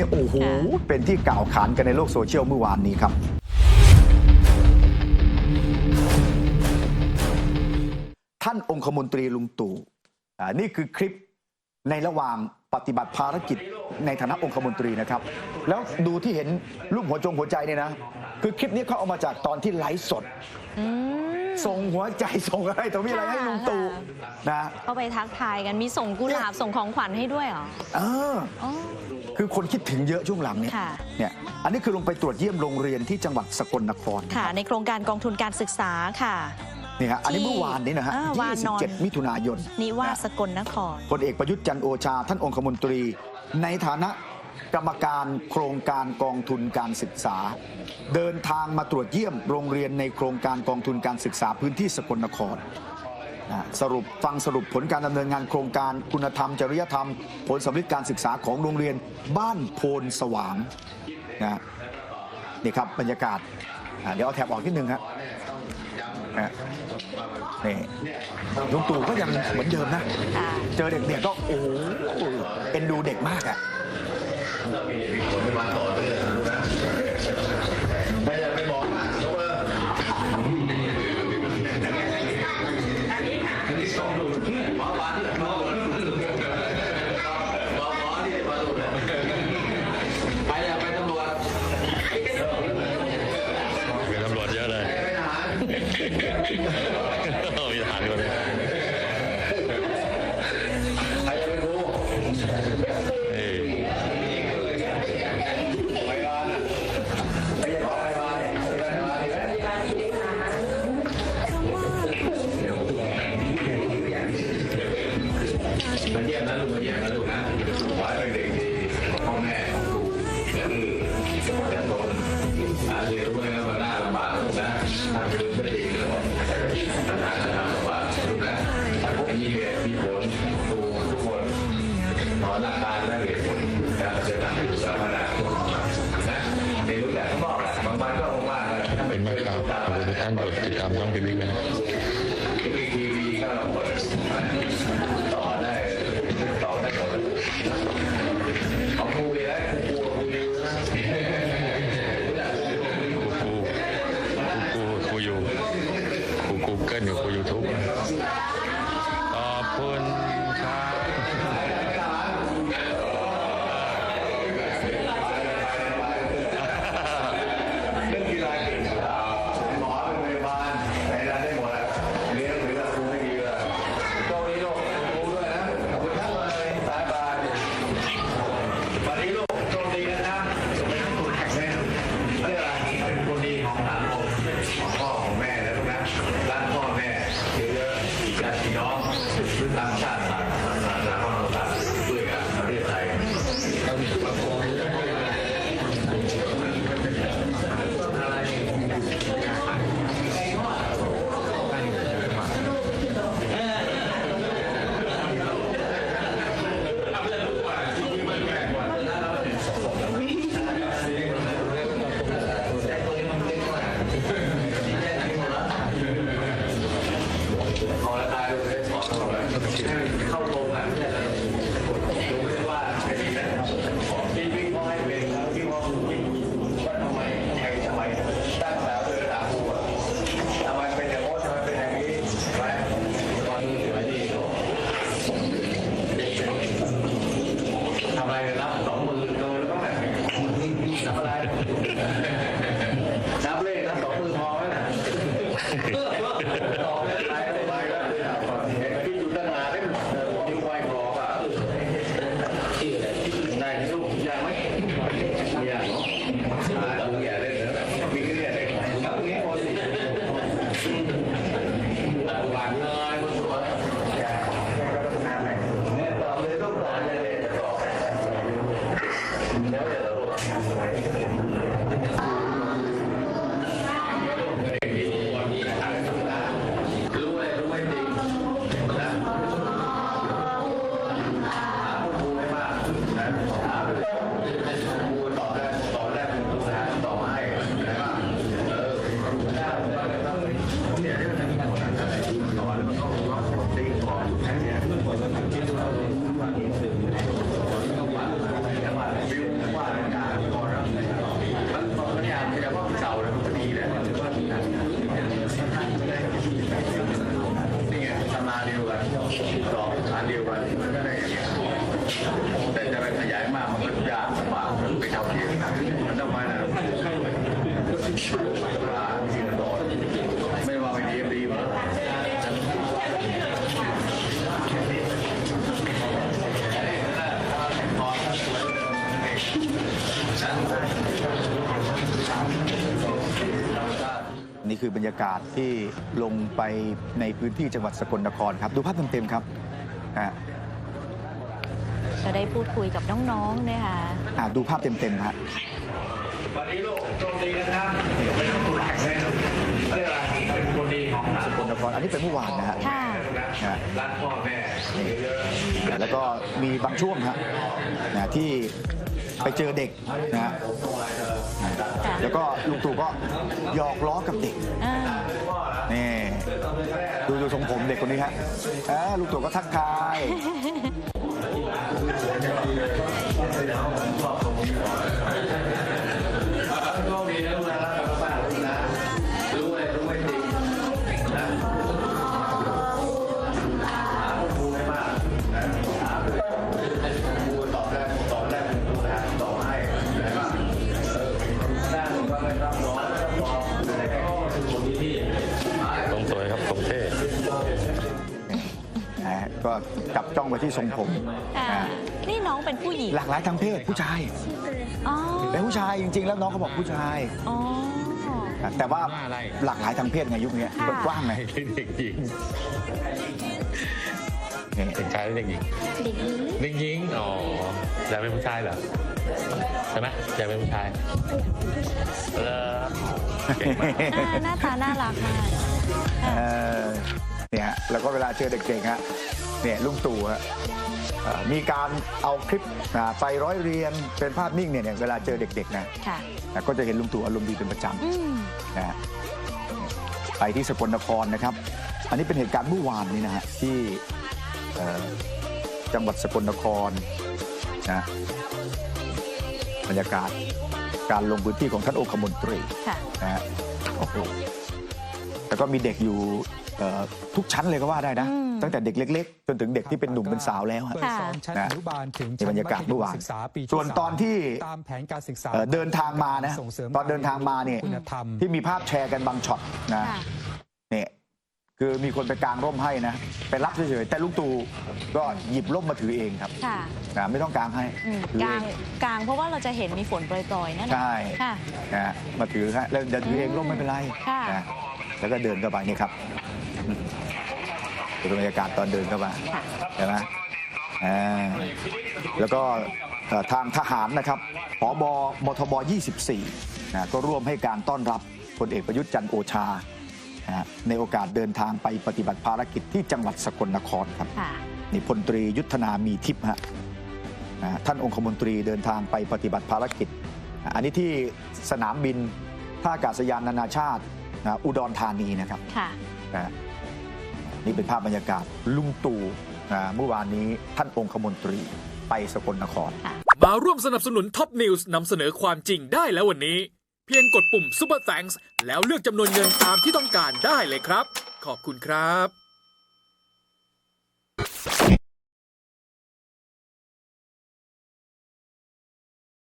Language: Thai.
นี่โอ้โหค่ะเป็นที่กล่าวขานกันในโลกโซเชียลเมื่อวานนี้ครับ ท่านองคมนตรีลุงตู่อ่านี่คือคลิปในระหว่างปฏิบัติภารกิจในฐานะองคมนตรีนะครับ แล้วดูที่เห็นรูปหัวจงหัวใจเนี่ยนะ คือคลิปนี้เขาเอามาจากตอนที่ไลฟ์สดอืมส่งหัวใจส่งอะไรต่อมีอะไรให้ลุงตู่นะเข้าไปทักทายกันมีส่งกุหลาบส่งของขวัญให้ด้วยเหรอเอออ๋อ คือคนคิดถึงเยอะช่วงหลังเนี่ยค่ะเนี่ยอันนี้คือลงไปตรวจเยี่ยมโรงเรียนที่จังหวัดสกลนครค่ะ ในโครงการกองทุนการศึกษาค่ะนี่ฮะอันนี้ที่เมื่อวานนี้นะฮะอ่าวานอน27 มิถุนายนนิวาสนะสกลนครพลเอกประยุทธ์จันทร์โอชา ท่านองคมนตรี ในฐานะกรรมการโครงการกองทุนการศึกษา เดินทางมาตรวจเยี่ยมโรงเรียนในโครงการกองทุนการศึกษาพื้นที่สกลนคร นะสรุปฟังสรุปผลการดำเนินงานโครงการคุณธรรม จริยธรรม ผลสำลิดการศึกษาของโรงเรียนบ้านโพนสว่างนะนี่ครับบรรยากาศอะเดี๋ยวเอาแถบออกนิดนึงครับนะนี่ลุงตู่ก็ยังเหมือนเดิมนะ ค่ะ เจอเด็กเนี่ยก็โอ้โหเอ็นดูเด็กมากอะ มี 小时候就听见完完。 ให้เป็นเด็กที่พ่อแม่ของลูกอย่าดื้ออย่าทนอาเรียนรู้ให้มันน่าลำบากนะทำคือไม่ดีเลยปัญหาจะทำลำบากลูกนะมีเหตุมีผลครูทุกคนสอนหลักการและเหตุผลนะจะนำไปสู่สาธารณะนะในรูปแบบข้างนอกแหละบางวันก็ว่างๆเลยถ้าเป็นไหมครับขอบคุณทุกท่านกดติดตามช่องพิบิ๊กน ต่างชาติต่างศาสนาต่างความต่างด้วยกันประเทศไทย ขอละตายเลยขอเข้าไปเข้าโรงอะไม่ใช่แล้วดูไม่ได้ว่าเป็นของที่วิ่งพ่อให้เป็นแล้ววิ่งพ่อคุณวิ่งว่าทำไมทำไมทำไมตั้งแต่เดินตามครูอะทำไมเป็นอย่างโน้นทำไมเป็นอย่างนี้ไปตอนนี้สวยดีทำอะไรรับสองมือโดนแล้วก็แบบทำอะไรนับเลขนับสองมือพอไหมน่ะ ตอบไม่ได้ไม่ได้แล้วเห็นพี่อยู่ตั้งนานได้ยิ้มไว้คอป่ะชื่ออะไรนายลูกยากไหมไม่ยากเนาะอ่าลุงอย่าเล่นนะมีแค่เนี่ยเด็กทำงี้พอสิหวานเลยมันสวยเนี่ยตอบเลยต้องตอบเลยจะตอบ แล้ ดียวกันมันก็ได้แต่จะไปขยายมากมันก็ยากมากไปเท่าเทียมันต้องมาแล้วไม่ว่าไปดีดีมั้นี่คือบรรยากาศที่ลงไปในพื้นที่จังหวัดสกลนครครับ ดูภาพเต็มๆครับ อ่าจะได้พูดคุยกับน้องๆนะคะอ่าดูภาพเต็มๆฮะวันนี้ลูกโชคดีนะครับเป็นคนแข็งแรงเขาเรียกอะไรเป็นคนดีของสังสคกมลนครอันนี้เป็นเมื่อวานนะฮะค่ะนะรักพ่อแม่เยอะๆแล้วก็มีบางช่วงฮะนะที่ไปเจอเด็กนะฮะค่ะแล้วก็ลุงตู่ก็หยอกล้อกับเด็กอ่านี่ ดูดูทรงผมเด็กคนนี้ฮะอ่าลูกตัวก็ทักทาย ก็จับจ้องไปที่ทรงผมอ่านะนี่น้องเป็นผู้หญิงหลากหลายทางเพศผู้ชายอ๋อเป็นผู้ชายจริง ๆ แล้วน้องเขาบอกผู้ชาย อ๋อนะแต่ว่าหลากหลายทางเพศไงยุคนี้ค่ะเปิดกว้างไงเด็กหญิงนี่เด็กชายหรือเด็กหญิงเด็กหญิงอ๋ออยากเป็นผู้ชายเหรอใช่ไหมอยากเป็นผู้ชายเลอเก่งมาก อ่าหน้าตาน่ารักมาก เออ เนี่ยฮะแล้วก็เวลาเจอเด็กๆฮะเนี่ยลุงตู่ฮะเอ่อมีการเอาคลิปนะไปร้อยเรียงเป็นภาพนิ่งเนี่ยเนี่ยเวลาเจอเด็กๆนะค่ะนะก็จะเห็นลุงตู่อารมณ์ดีเป็นประจอืมำนะฮะไปที่สกลนครนะครับ อันนี้เป็นเหตุการณ์เมื่อวานนี้นะฮะที่เอ่อจังหวัดสกลนครนะบรรยากาศการลงพื้นที่ของท่านองคมนตรีค่ะนะฮะโอ้โห แล้วก็มีเด็กอยู่เอ่อทุกชั้นเลยก็ว่าได้นะ อืม ตั้งแต่เด็กเล็ก ๆ จนถึงเด็กที่เป็นหนุ่มเป็นสาวแล้วฮะ เปิดสอนชั้นค่ะอนุบาลถึงนี่บรรยากาศเมื่อวานศึกษาปีส่วนตอนที่ตามแผนการศึกษาเอ่อเดินทางมานะส่งเสริมตอนเดินทางมาเนี่ยคุณธรรม ที่มีภาพแชร์กันบางช็อตนะค่ะ เนี่ยคือมีคนไปกางร่มให้นะไปรับเฉยๆแต่ลุงตู่ก็หยิบร่มมาถือเองครับค่ะนะไม่ต้องกางให้อืมถือกเอลางงกลางเพราะว่าเราจะเห็นมีฝนโปรยๆนั่นน่ะใช่ ค่ะ นะฮะมาถือฮะแล้วเดี๋ยวถือเองร่มไม่เป็นไรค่ะ นะ แล้วก็เดินเข้าไปนี่ครับอืมดูบรรยากาศตอนเดินเข้ามาค่ะใช่ไหมอ่าแล้วก็เอ่อทางทหารนะครับผบมทบ 24นะก็ร่วมให้การต้อนรับพลเอกประยุทธ์จันทร์โอชานะฮะในโอกาสเดินทางไปปฏิบัติภารกิจที่จังหวัดสกลนครครับค่ะนี่พลตรียุทธนามีทิพย์ฮะนะท่านองคมนตรีเดินทางไปปฏิบัติภารกิจ อันนี้ที่สนามบินท่าอากาศยานนานาชาติ นะอุดรธานีนะครับค่ะนะนี่เป็นภาพบรรยากาศลุงตู่นะเมื่อวานนี้ท่านองคมนตรีไปสกลนคร มาร่วมสนับสนุนท็อปนิวส์นำเสนอความจริงได้แล้ววันนี้ เพียงกดปุ่ม Super Thanks แล้วเลือกจำนวนเงินตามที่ต้องการได้เลยครับ ขอบคุณครับ